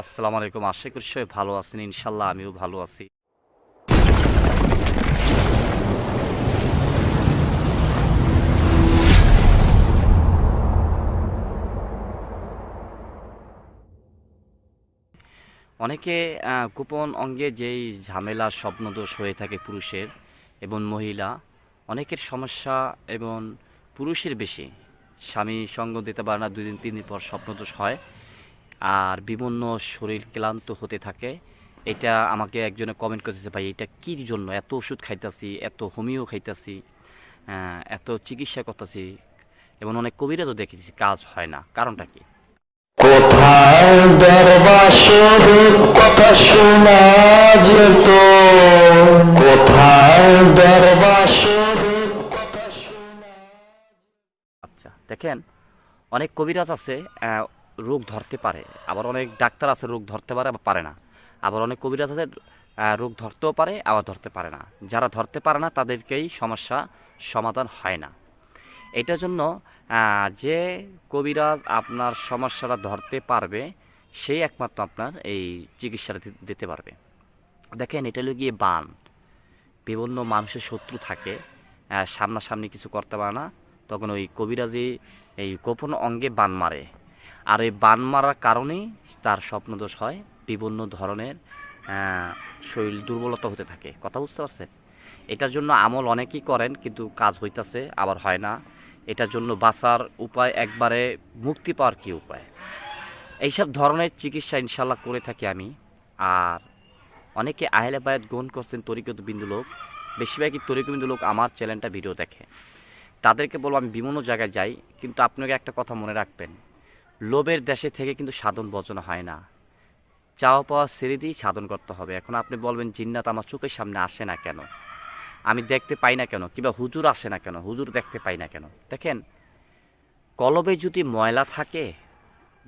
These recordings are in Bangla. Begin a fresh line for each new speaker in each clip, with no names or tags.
আসসালামু আলাইকুম। আশা করি সবাই ভালো আছেন ইনশাল্লাহ আমিও ভালো আছি। অনেকে গোপন অঙ্গে যেই ঝামেলা, স্বপ্নদোষ হয়ে থাকে পুরুষের এবং মহিলা, অনেকের সমস্যা এবং পুরুষের বেশি। স্বামী সঙ্গ দিতে পারে না, দুই দিন, তিন দিন পর স্বপ্নদোষ হয়। আর বিভিন্ন শরীর ক্লান্ত হতে থাকে। এটা আমাকে একজনে কমেন্ট করতেছে ভাই এটা কী জন্য? এত ওষুধ খাইতাছি এত হোমিও খাইতাছি এত চিকিৎসা করতেছি। এবং অনেক কবিরা তো দেখেছি কাজ হয় না। কারণটা কি?
কোথায় দরবাসরের কথা শোনা যেত? কোথায় দরবাসরের
আচ্ছা দেখেন অনেক কবিরাজ আছে রোগ ধরতে পারে। আবার অনেক ডাক্তার আছে রোগ ধরতে পারে আবার পারে না। আবার অনেক কবিরাজ আছে রোগ ধরতেও পারে, আবার ধরতে পারে না। যারা ধরতে পারে না, তাদেরকেই সমস্যা সমাধান হয় না। এটার জন্য যে কবিরাজ আপনার সমস্যাটা ধরতে পারবে, সেই একমাত্র আপনার এই চিকিৎসাটা দিতে পারবে। দেখেন, এটা হলো গিয়ে বান। বিভিন্ন মানুষের শত্রু থাকে সামনাসামনি কিছু করতে পারে না। তখন ওই কবিরাজি এই গোপন অঙ্গে বান মারে। আর এই বান মারার কারণেই তার স্বপ্নদোষ হয়, বিভিন্ন ধরনের শরীর দুর্বলতা হতে থাকে। কথা বুঝতে পারছেন? এটার জন্য আমল অনেকেই করেন, কিন্তু কাজ হইতাছে, আবার হয় না। এটার জন্য বাঁচার উপায় একবারে মুক্তি পাওয়ার কী উপায়? এইসব ধরনের চিকিৎসা ইনশাল্লাহ করে থাকি আমি। আর অনেকে আহলে বায়াত গ্রহণ করছেন তরিকত বিন্দু লোক, বেশিরভাগই তরিকত বিন্দু লোক আমার চ্যানেলটা ভিডিও দেখে। তাদেরকে বলব আমি বিভিন্ন জায়গায় যাই, কিন্তু আপনাকে একটা কথা মনে রাখবেন। লোভের দেশে থেকে কিন্তু সাধন বচন হয় না। চাওয়া পাওয়া ছেড়ে দিয়েই সাধন করতে হবে। এখন আপনি বলবেন, জিন্নাত আমার চোখের সামনে আসে না কেন? আমি দেখতে পাই না কেন? কিংবা, হুজুর আসে না কেন? হুজুর দেখতে পাই না কেন? দেখেন, কলবে যদি ময়লা থাকে,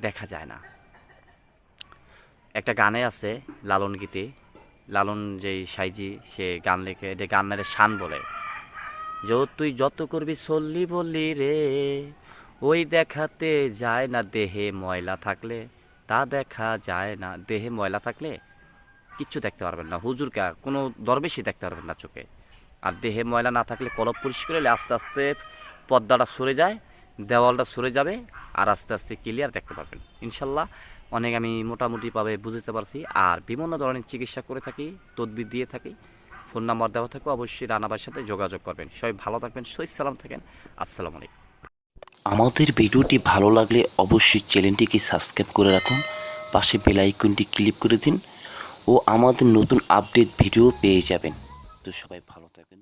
দেখা যায় না। একটা গানে আছে লালন গীতি। লালন যেই সাইজি, সে গান লেখে যে গানের শান বলে। যে, তুই যত করবি, চল্লি বললি রে ওই দেখাতে যায় না দেহে ময়লা থাকলে, তা দেখা যায় না দেহে ময়লা থাকলে কিচ্ছু দেখতে পারবেন না। হুজুরকা কোনো দরবেশই দেখতে পারবেন না চোখে। আর দেহে ময়লা না থাকলে কলপ পরিষ্কার হলে আস্তে আস্তে পর্দাটা সরে যায়, দেওয়ালটা সরে যাবে আর আস্তে আস্তে ক্লিয়ার দেখতে পারবেন। ইনশাল্লাহ অনেক আমি মোটামুটিভাবে বুঝতে পারছি। আর বিভিন্ন ধরনের চিকিৎসা করে থাকি, তদবির দিয়ে থাকি। ফোন নাম্বার দেওয়া থাকবে অবশ্যই রানাবার সাথে যোগাযোগ করবেন। সবাই ভালো থাকবেন সই সালাম থাকেন আসসালামু আলাইকুম।
আমাদের ভিডিওটি ভালো লাগলে অবশ্যই চ্যানেলটিকে সাবস্ক্রাইব করে রাখুন, পাশে বেল আইকনটি ক্লিক করে দিন ও আমাদের নতুন আপডেট ভিডিও পেয়ে যাবেন। তো সবাই ভালো থাকবেন।